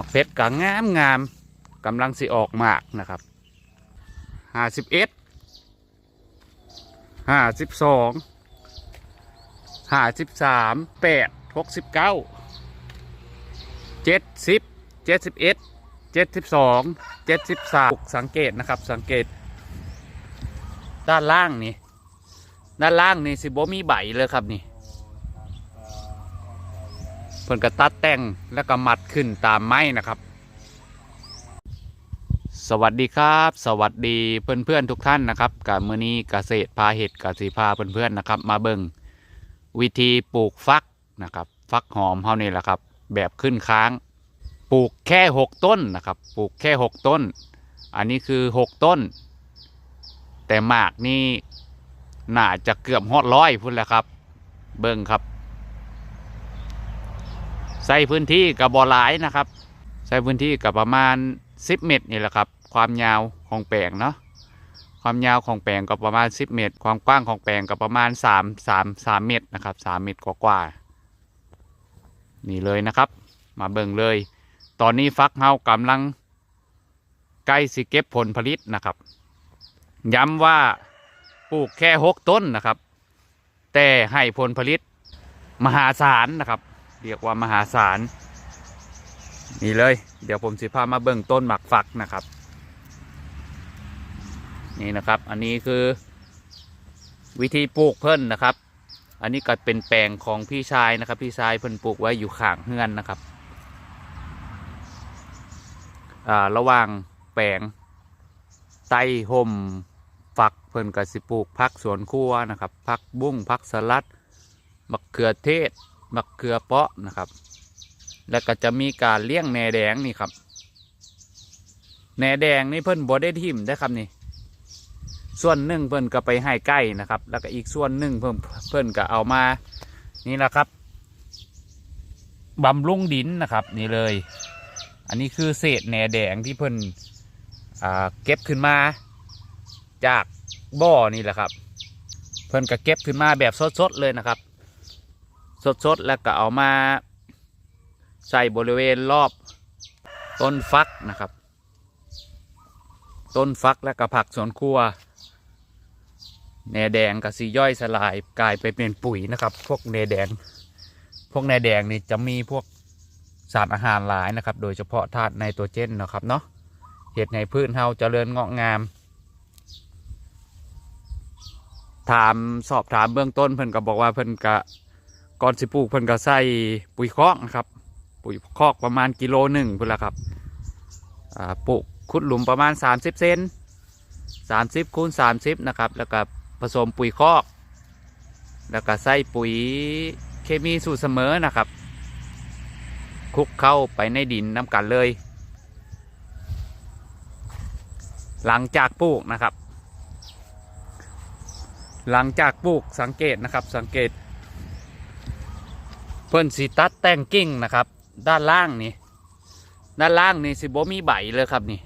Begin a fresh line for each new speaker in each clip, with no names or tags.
มักเพชรก็งามงามกำลังสิออกหมากนะครับห้าสิบเอ็ดห้าสิบสองห้าสิบสามแปดหกสิบเก้าเจ็ดสิบเจ็ดสิบเอ็ดเจ็ดสิบสองเจ็ดสิบสามสังเกตนะครับสังเกต ด้านล่างนี่ ด้านล่างนี่สิบ่มีใบเลยครับนี่ พิ่นก็ตัดแต่งแล้วก็มัดขึ้นตามไม้นะครับ สวัสดีครับ สวัสดีเพื่อนเพื่อนทุกท่านนะครับกับมือนี้เกษตรพาเห็ดกสีพาเพื่อนเพื่อนนะครับ มาเบิ่งวิธีปลูกฟักนะครับ ฟักหอมเท่านี้แหละครับ แบบขึ้นค้าง ปลูกแค่หกต้นนะครับ ปลูกแค่หกต้น อันนี้คือหกต้น แต่หมากนี่น่าจะเกือบฮอดร้อยพุ่นแล้วครับ เบิ่งครับ ใส่พื้นที่กับบอหลายนะครับใช้พื้นที่กับประมาณ 10 เมตรนี่แหละครับ ความยาวของแปลงเนาะความยาวของแปลงก็ประมาณ 10 เมตร ความกว้างของแปลงก็ประมาณ 3 3 3 เมตรนะครับ 3 เมตรกว่าๆนี่เลยนะครับ มาเบิ่งเลย ตอนนี้ฟักเฮากำลังใกล้สิเก็บผลผลิตนะครับ ย้ำว่าปลูกแค่ 6 ต้นนะครับ แต่ให้ผลผลิตมหาศาลนะครับ เรียกว่ามหาศาลนี่เลย เดี๋ยวผมสิพามาเบิ่งต้นหมักฝักนะครับ นี่นะครับ อันนี้คือวิธีปลูกเพิ่นนะครับ อันนี้ก็เป็นแปลงของพี่ชายนะครับ พี่ชายเพิ่นปลูกไว้อยู่ข้างเฮือนนะครับระหว่างแปลงไต้ห่มฝักเพิ่นก็สิปลูกพักสวนครัวนะครับพักบุ้งพักสลัดมะเขือเทศ มะเขือเปาะนะครับ แล้วก็จะมีการเลี้ยงแหนแดงนี่ครับแหนแดงนี่เพิ่นบ่ได้ทิ่มได้ครับนี่ ส่วนหนึ่งเพิ่นก็ไปให้ใกล้นะครับ แล้วก็อีกส่วนหนึ่งเพิ่นเพิ่นก็เอามานี่แหละครับบำรุงดินนะครับ นี่เลย อันนี้คือเศษแหนแดงที่เพิ่นอ่าเก็บขึ้นมาจากบ่อนี่แหละครับ เพิ่นก็เก็บขึ้นมาแบบสดๆเลยนะครับ สดๆ แล้วก็เอามาใส่บริเวณรอบต้นฟักนะครับ ต้นฟักและกระผักสวนครัวแหนแดงกับสีย่อยสลายกลายไปเป็นปุ๋ยนะครับ พวกแหนแดง พวกแหนแดงนี่จะมีพวกสารอาหารหลายนะครับ โดยเฉพาะธาตุไนโตรเจนนะครับเนาะเห็ดในพืชเฮาเจริญงอกงาม ถามสอบถามเบื้องต้นเพิ่นก็บอกว่าเพิ่นก็ ก่อนสิปลูกเพิ่นก็ใส่ปุ๋ยคอกนะครับ ปุ๋ยคอกประมาณกิโลหนึ่งเพุ่นละครับปลูกขุดหลุมประมาณ 30 เซน30คูณ30นะครับแล้วก็ผสมปุ๋ยคอก แล้วก็ใส่ปุ๋ยเคมีสูตรเสมอนะครับคลุกเข้าไปในดินน้ำกันเลย หลังจากปลูกนะครับ หลังจากปลูกสังเกตนะครับสังเกต เพิ่นสีตัดแต่งกิ่งนะครับ ด้านล่างนี่ด้านล่างนี่สิบ่มีใบเลยครับนี่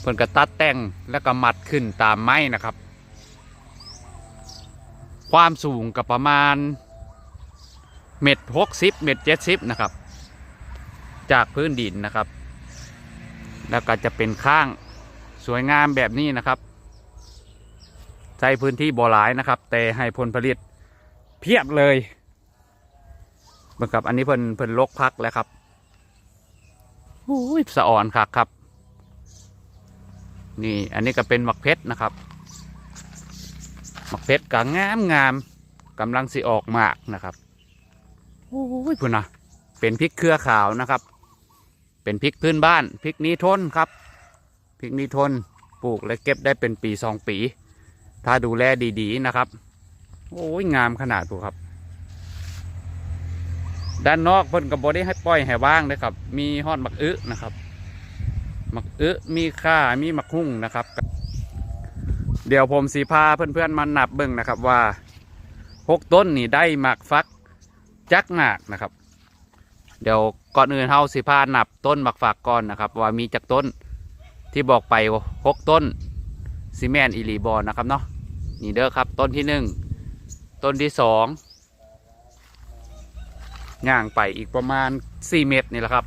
เพิ่นก็ตัดแต่งแล้วก็มัดขึ้นตามไม้นะครับ ความสูงกับประมาณเม็ดหกสิบเม็ดเจ็ดสิบนะครับ จากพื้นดินนะครับ แล้วก็จะเป็นข้างสวยงามแบบนี้นะครับ ใช้พื้นที่บ่หลายนะครับ แต่ให้ผลผลิต เพียบเลยเหมือนกับ อันนี้เพิ่นเพิ่นลกพักแล้วครับโอ้ยสะอ่อนคักครับ นี่อันนี้ก็เป็นหมักเพชรนะครับหมักเพชรก็งามงามกำลังสิออกหมากนะครับโอ้ยพุ่นนะเป็นพริกเครือขาวนะครับ เป็นพริกพื้นบ้านพริกนี้ทนครับพริกนี้ทนปลูกและเก็บได้เป็นปีสองปี ถ้าดูแลดีๆนะครับ โอ้ยงามขนาดพวกครับ ด้านนอกเพิ่นกับบได้ให้ปล่อยให้ว่างเลยครับ มีฮอดหมักอึนะครับหมักอึมีข่ามีหมักหุ่งนะครับ เดี๋ยวผมสีพาเพื่อนๆมานับเบิ่งนะครับว่าหกต้นนี่ได้หมักฟักจักหมากนะครับ เดี๋ยวก่อนอื่นเฮาสีพานับต้นหมักฝักก่อนนะครับ ว่ามีจักต้นที่บอกไปหกต้นซีเมนอีลีบอลนะครับเนาะนี่เด้อครับต้นที่หนึ่ง ต้นที่สองย่างไปอีกประมาณสี่เมตรนี่แหละครับ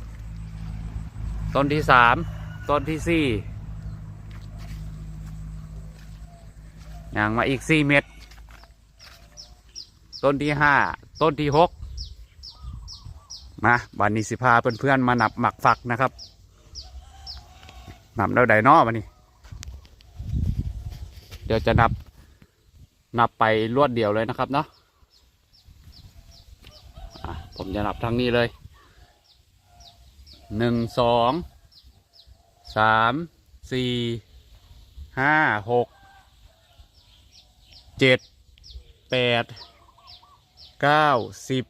ต้นที่สามต้นที่สี่ย่างมาอีกสี่เมตร ต้นที่ห้าต้นที่หกมาวันนี้สิพาเพื่อนๆมานับหมักฝักนะครับนับแล้วไดนอวันนี้ เดี๋ยวจะนับ นับไปรวดเดียวเลยนะครับเนาะะผมจะนับทางนี้เลยหนึ่งสองสามสี่ห้าหกเจ็ดแปดเก้าสิบ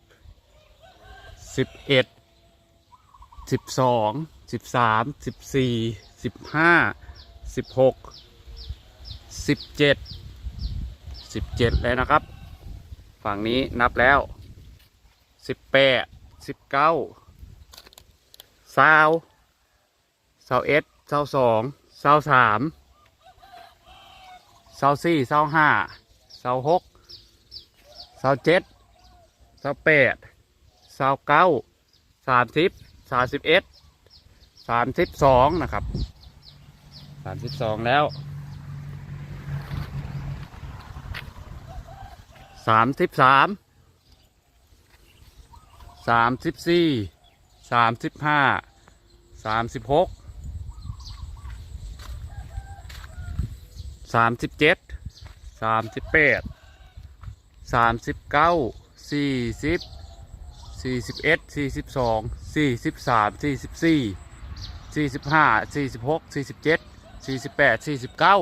สิบเอ็ดสิบสองสิบสามสิบสี่สิบห้าสิบหกสิบเจ็ด สิบเจ็ดเลยนะครับ ฝั่งนี้นับแล้วสิบแปดสิบเก้าสาวสาวเอ็ดสาวสองสาวสามสาวสี่สาวห้าสาวหกสาวเจ็ดสาวแปดสาวเก้าสามสิบสามสิบเอ็ดสามสิบสองนะครับสามสิบสองแล้ว สามสิบสามสามสิบสี่สามสิบห้าสามสิบหกสามสิบเจ็ดสามสิบแปดสามสิบเก้าสี่สิบสี่สิบเอ็ดสี่สิบสองสี่สิบสามสี่สิบสี่สี่สิบห้าสี่สิบหกสี่สิบเจ็ดสี่สิบแปดสี่สิบเก้า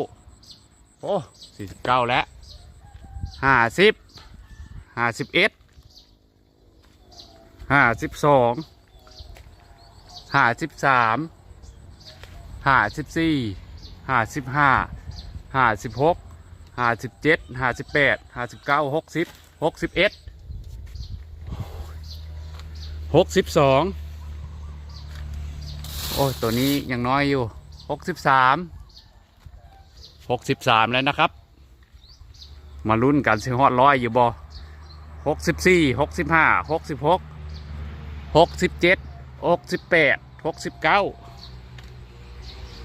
โอ้สี่สิบเก้าแล้วห้าสิบ ห้าสิบเอ็ดห้าสิบสองห้าสิบสามห้าสิบสี่ห้าสิบห้าห้าสิบหกห้าสิบเจ็ดห้าสิบแปดห้าสิบเก้าหกสิบหกสิบเอ็ดหกสิบสองโอ้ยตัวนี้ยังน้อยอยู่หกสิบสามหกสิบสามแล้วนะครับ มาลุ้นกันสิฮอดร้อยอยู่บ่ หกสิบสี่หกสิบห้าหกสิบหกหกสิบเจ็ดหกสิบแปดหกสิบเก้า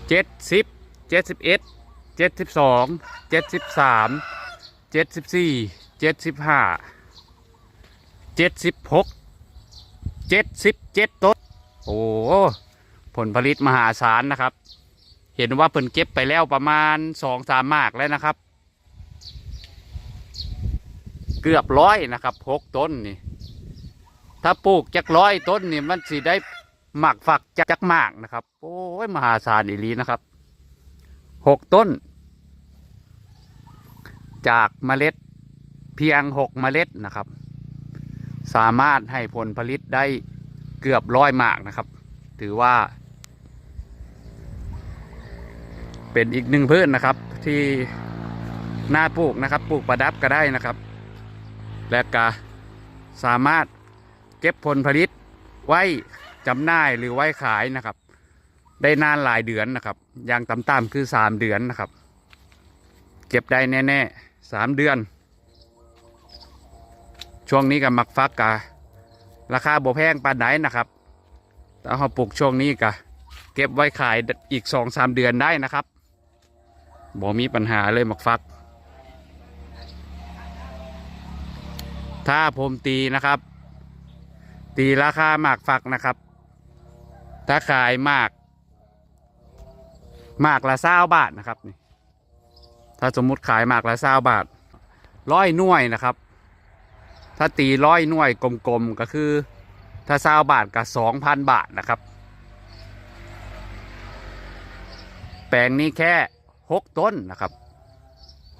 เจ็ดสิบเจ็ดสิบเอ็ดเจ็ดสิบสองเจ็ดสิบสามเจ็ดสิบสี่เจ็ดสิบห้าเจ็ดสิบหกเจ็ดสิบเจ็ดต้นโอ้ผลผลิตมหาศาลนะครับ เห็นว่าเพิ่นเก็บไปแล้วประมาณสองสามมากแล้วนะครับ เกือบร้อยนะครับหกต้นนี่ถ้าปลูกจักร้อยต้นนี่มันสิได้หมักฝักจักจักหมากนะครับ โอ้ยมหาศาลอีหลีนะครับหกต้น จากเมล็ดเพียงหกเมล็ดนะครับ สามารถให้ผลผลิตได้เกือบร้อยหมากนะครับ ถือว่า เป็นอีกหนึ่งพืชนะครับที่น่าปลูกนะครับ ปลูกประดับก็ได้นะครับ และก็สามารถเก็บผลผลิตไว้จำหน่ายหรือไว้ขายนะครับ ได้นานหลายเดือนนะครับ อย่างต่ำๆคือสามเดือนนะครับ เก็บได้แน่ๆสามเดือน ช่วงนี้กับมักฟักกะราคาบ่แพงปานไหนนะครับแต่เขาปลูกช่วงนี้กะเก็บไว้ขายอีกสองสามเดือนได้นะครับบ่มีปัญหาเลยมักฟัก ถ้าผมตีนะครับ ตีราคาหมากฝักนะครับ ถ้าขายหมากหมากละเศร้าบาทนะครับนี่ถ้าสมมุติขายหมากละเศร้าบาทร้อยหน่วยนะครับ ถ้าตีร้อยหน่วยกลมๆก็คือ ถ้าเศร้าบาทกับสองพันบาทนะครับ แปลงนี้แค่หกต้นนะครับ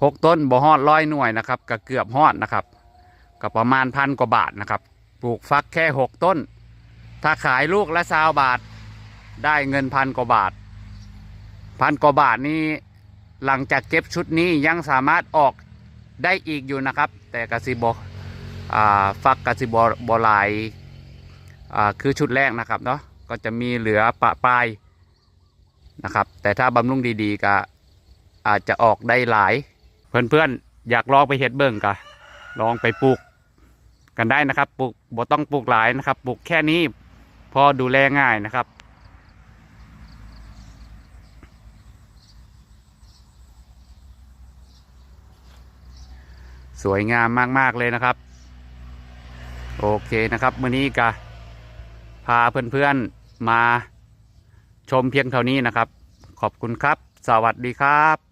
หกต้นบ่ฮอดร้อยหน่วยนะครับก็เกือบฮอดนะครับ ก็ประมาณพันกว่าบาทนะครับ ปลูกฟักแค่หกต้น ถ้าขายลูกละสาวบาท ได้เงินพันกว่าบาท พันกว่าบาทนี้หลังจากเก็บชุดนี้ยังสามารถออกได้อีกอยู่นะครับ แต่กสิบอ่าฟักกสิบอบหลายคือชุดแรกนะครับเนาะก็จะมีเหลือปะปลายนะครับ แต่ถ้าบำรุงดีๆก็อาจจะออกได้หลาย เพื่อนๆ อยากลองไปเฮ็ดเบิ่งกะลองไปปลูก กันได้นะครับปลูกบ่ต้องปลูกหลายนะครับปลูกแค่นี้พอดูแลง่ายนะครับ สวยงามมาก ๆ เลยนะครับ โอเคนะครับมื้อนี้ก็พาเพื่อนๆมาชมเพียงเท่านี้นะครับ ขอบคุณครับ สวัสดีครับ